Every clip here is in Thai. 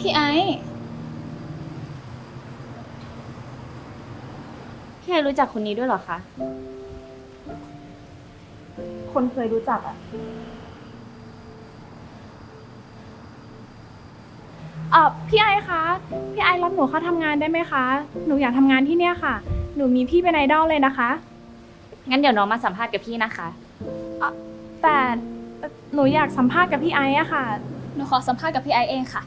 พี่ไอซ์พี่ไอรู้จักคนนี้ด้วยเหรอคะ คนเคยรู้จักอะเออพี่ไอซ์คะ พี่ไอซ์รับหนูเข้าทำงานได้ไหมคะ หนูอยากทำงานที่เนี่ยค่ะ หนูมีพี่เป็นไอดอลเลยนะคะ งั้นเดี๋ยวน้องมาสัมภาษณ์กับพี่นะคะ แต่หนูอยากสัมภาษณ์กับพี่ไอซ์อะค่ะ หนูขอสัมภาษณ์กับพี่ไอซ์เองค่ะ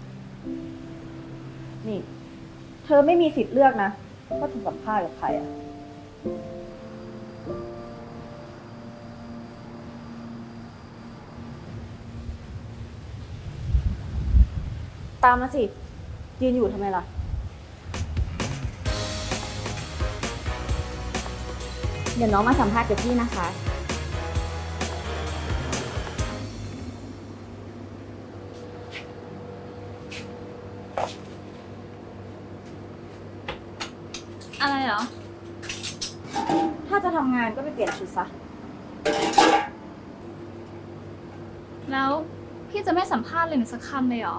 นี่ เธอไม่มีสิทธิ์เลือกนะว่าจะสัมภาษณ์กับใครอะตามมาสิ ยืนอยู่ทำไมล่ะ เดี๋ยวน้องมาสัมภาษณ์กับพี่นะคะ อะไรเหรอ ถ้าจะทำงานก็ไปเปลี่ยนชุดซะ แล้วพี่จะไม่สัมภาษณ์เลยหนูสักคำเลยเหรอ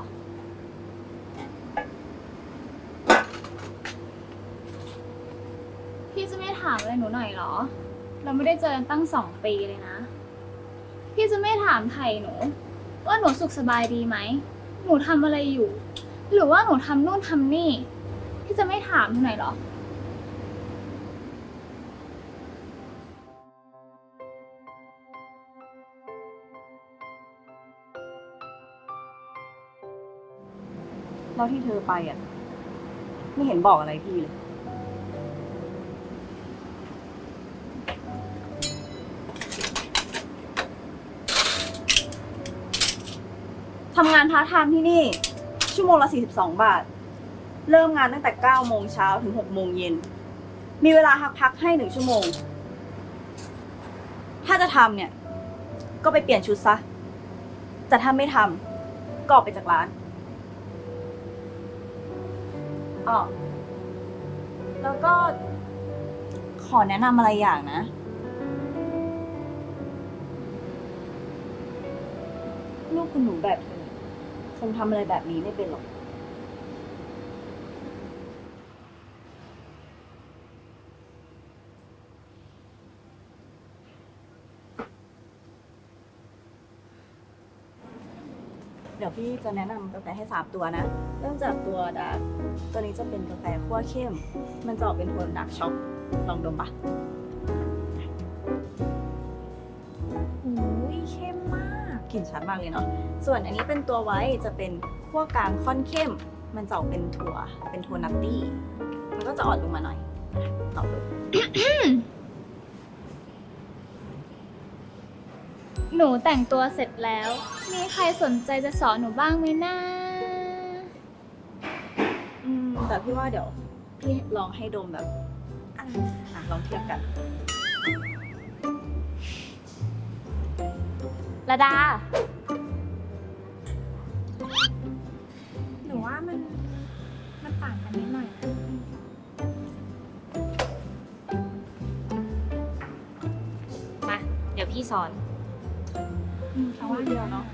พี่จะไม่ถามอะไรหนูหน่อยเหรอ เราไม่ได้เจอกันตั้งสองปีเลยนะ พี่จะไม่ถามไถ่หนู ว่าหนูสุขสบายดีไหม หนูทำอะไรอยู่ หรือว่าหนูทำนู่นทำนี่ พี่จะไม่ถามหนูหน่อยเหรอ แล้วที่เธอไปอะ ไม่เห็นบอกอะไรพี่เลย ทำงานพาร์ทไทม์ที่นี่ ชั่วโมงละ 42 บาท เริ่มงานตั้งแต่ 9 โมงเช้าถึง 6 โมงเย็น มีเวลาพักพักให้ 1 ชั่วโมง ถ้าจะทำเนี่ย ก็ไปเปลี่ยนชุดซะ แต่ถ้าไม่ทำก็ออกไปจากร้าน อ๋อแล้วก็ขอแนะนำอะไรอย่างนะ ลูกคุณหนูแบบเธอคงทำอะไรแบบนี้ไม่เป็นหรอก ดี๋ยวพี่จะแนะนำกาแฟให้สามตัวนะ เริ่มจากตัวดาร์กตัวนี้จะเป็นกาแฟคั่วเข้ม มันจะออกเป็นโทนดาร์กช็อกลองดมปะอุ้ยเข้มมากกลิ่นชัดมากเลยเนาะส่วนอันนี้เป็นตัวไว้จะเป็นคั่วกลางค่อนเข้ม มันจะออกเป็นถั่วเป็นโทนนัตตี้มันก็จะอ่อนลงมาหน่อยลองดู หนูแต่งตัวเสร็จแล้ว มีใครสนใจจะสอนหนูบ้างไหมนะอืมแต่พี่ว่าเดี๋ยว พี่ลองให้ดมแบบอะลองเทียบกัน ระดา หนูว่ามัน มันต่างกันนิดหน่อยนะมา เดี๋ยวพี่สอน แต่ว่าเดียวเนาะ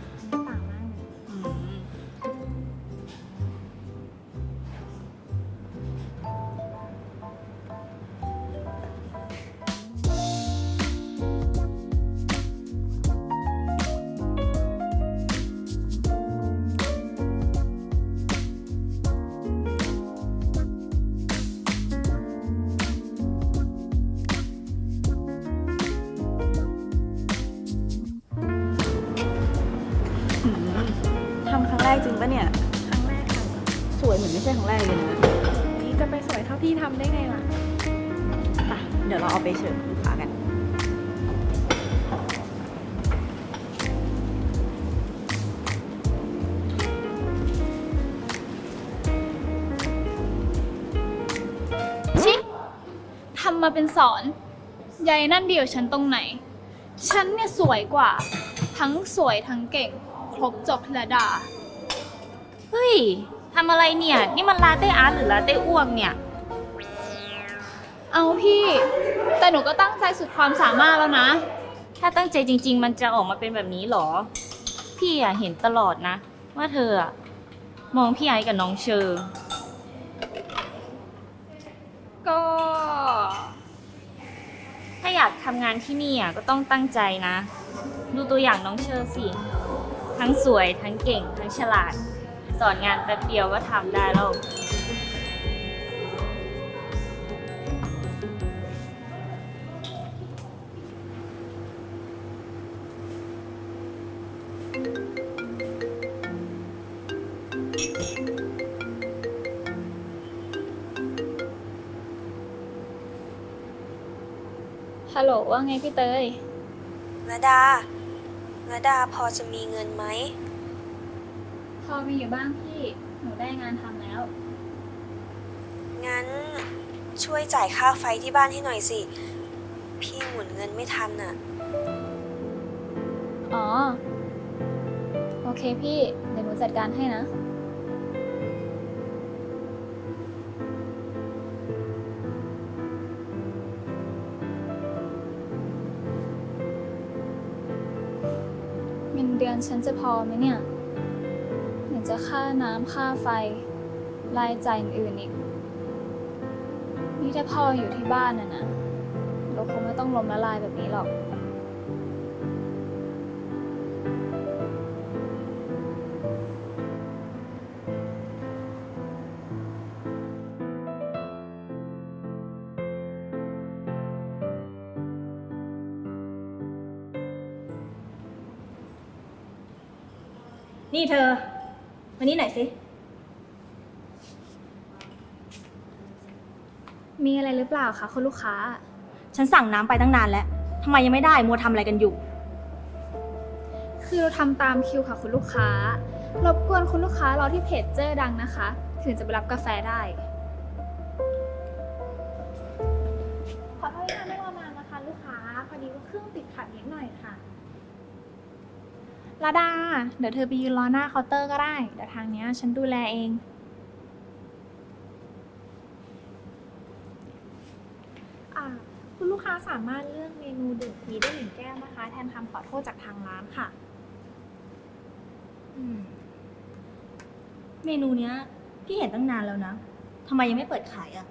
เดี๋ยวเราเอาไปเสิร์ฟลูกค้ากัน ชิทำมาเป็นสอนยายนั่นเดียวฉันตรงไหน ฉันเนี่ยสวยกว่า ทั้งสวยทั้งเก่ง ครบจบระดา เฮ้ย ทำอะไรเนี่ย นี่มันลาเต้อาร์ตหรือลาเต้อ้วกเนี่ย เอาพี่ แต่หนูก็ตั้งใจสุดความสามารถแล้วนะ ถ้าตั้งใจจริง ๆ มันจะออกมาเป็นแบบนี้เหรอ พี่อะเห็นตลอดนะ ว่าเธออะมองพี่ไอ้กับน้องเชอร์ก็ ถ้าอยากทำงานที่นี่อะก็ต้องตั้งใจนะ ดูตัวอย่างน้องเชอร์สิ ทั้งสวยทั้งเก่งทั้งฉลาด สอนงานแป๊บเดียวก็ทำได้แล้ว ฮัลโหลว่าไงพี่เตยระดาระดาพอจะมีเงินไหม พอมีอยู่บ้างพี่ หนูได้งานทำแล้ว งั้นช่วยจ่ายค่าไฟที่บ้านให้หน่อยสิ พี่หมุนเงินไม่ทันอะ อ๋อโอ เคพี่ เดี๋ยวหนูจัดการให้นะ เงินเดือนฉันจะพอไหมเนี่ยไหนจะค่าน้ำค่าไฟ รายจ่ายอื่นอีก นี่ถ้าพ่ออยู่ที่บ้านน่ะนะ เราคงไม่ต้องล้มละลายแบบนี้หรอก นี่เธอมานี่หน่อยสิ มีอะไรหรือเปล่าคะคุณลูกค้า ฉันสั่งน้ำไปตั้งนานแล้วทำไมยังไม่ได้ มัวทำอะไรกันอยู่ คือเราทำตามคิวค่ะคุณลูกค้า รบกวนคุณลูกค้ารอที่เพจเจอร์ดังนะคะ ถึงจะไปรับกาแฟได้ ระดา เดี๋ยวเธอไปยืนรอหน้าเคาน์เตอร์ก็ได้ เดี๋ยวทางเนี้ยฉันดูแลเอง อ่าคุณลูกค้าสามารถเลือกเมนูดื่มฟรีได้หนึ่งแก้วนะคะ แทนคำขอโทษจากทางร้านค่ะ อืม เมนูเนี้ย พี่เห็นตั้งนานแล้วนะทำไมยังไม่เปิดขายอะ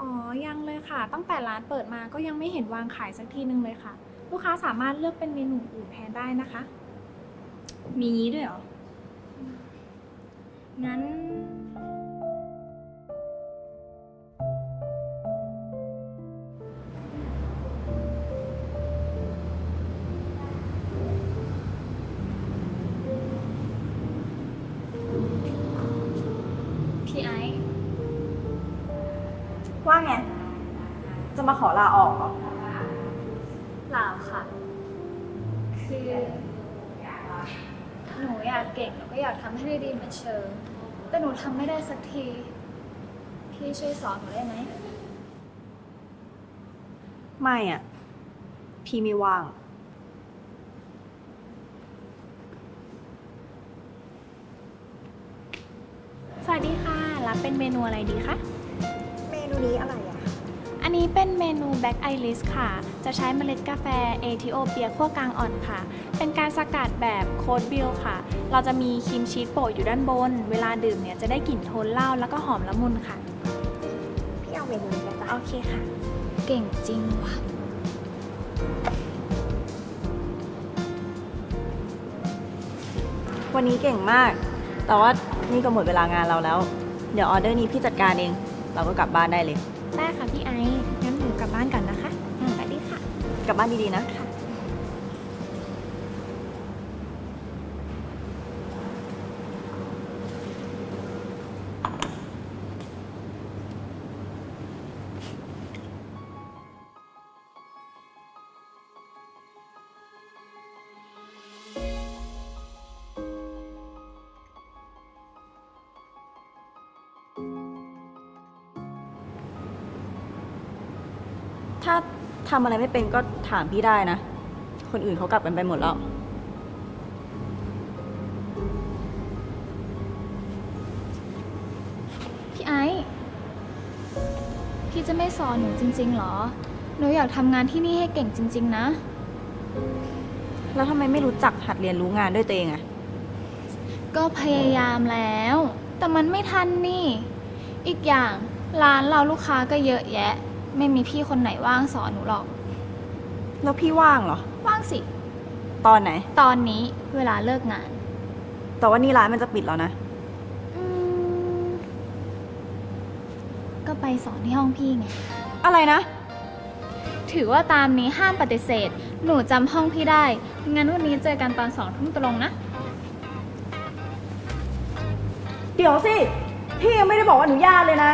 อ๋อ ยังเลยค่ะ ตั้งแต่ร้านเปิดมาก็ยังไม่เห็นวางขายสักทีนึงเลยค่ะ ลูกค้าสามารถเลือกเป็นเมนูอื่นแทนได้นะคะ มีงี้ด้วยเหรอ งั้น พี่ไอซ์ว่าไง จะมาขอลาออกเหรอ เปล่าค่ะ คือ เก่งหนูก็อยากทำให้ได้ดีเหมือนเชอร์แต่หนูทำไม่ได้สักที พี่ช่วยสอนหนูได้ไหม ไม่อะ พี่ไม่ว่าง สวัสดีค่ะ รับเป็นเมนูอะไรดีคะ เมนูนี้อะไร อะอันนี้เป็นเมนู Black Iris ค่ะ จะใช้เมล็ดกาแฟเอธิโอเปียขั้วกลางอ่อนค่ะ เป็นการสกัดแบบโคดบิลค่ะ เราจะมีครีมชีสโปะอยู่ด้านบน เวลาดื่มเนี่ยจะได้กลิ่นโทนเหล้าแล้วก็หอมละมุนค่ะ พี่เอาเมนูนี้จ้ะโอเคค่ะ เก่งจริงว่ะ วันนี้เก่งมาก แต่ว่านี่ก็หมดเวลางานเราแล้ว เดี๋ยวออเดอร์นี้พี่จัดการเอง เราก็กลับบ้านได้เลย ได้ค่ะพี่ไอซ์งั้นหนูกลับบ้านก่อนนะคะสวัสดีค่ะ กลับบ้านดีๆนะ ถ้าทำอะไรไม่เป็นก็ถามพี่ได้นะ คนอื่นเขากลับกันไปหมดแล้ว พี่ไอซ์พี่จะไม่สอนหนูจริงๆเหรอ หนูอยากทำงานที่นี่ให้เก่งจริง ๆ นะ แล้วทำไมไม่รู้จักหัดเรียนรู้งานด้วยตัวเองอะก็พยายามแล้ว แต่มันไม่ทันนี่ อีกอย่างร้านเราลูกค้าก็เยอะแยะ ไม่มีพี่คนไหนว่างสอนหนูหรอก แล้วพี่ว่างเหรอ ว่างสิ ตอนไหน ตอนนี้เวลาเลิกงาน แต่ว่านี่ร้านมันจะปิดแล้วนะ อืมก็ไปสอนที่ห้องพี่ไง อะไรนะ ถือว่าตามนี้ห้ามปฏิเสธ หนูจำห้องพี่ได้ งั้นวันนี้เจอกันตอนสองทุ่มตรงนะ เดี๋ยวสิ พี่ยังไม่ได้บอกว่าอนุญาตเลยนะ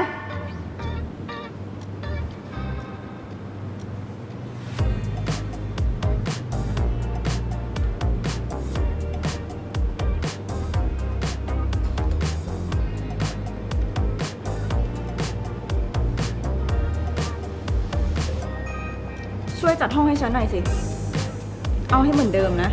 จัดห้องให้ฉันหน่อยสิ เอาให้เหมือนเดิมนะ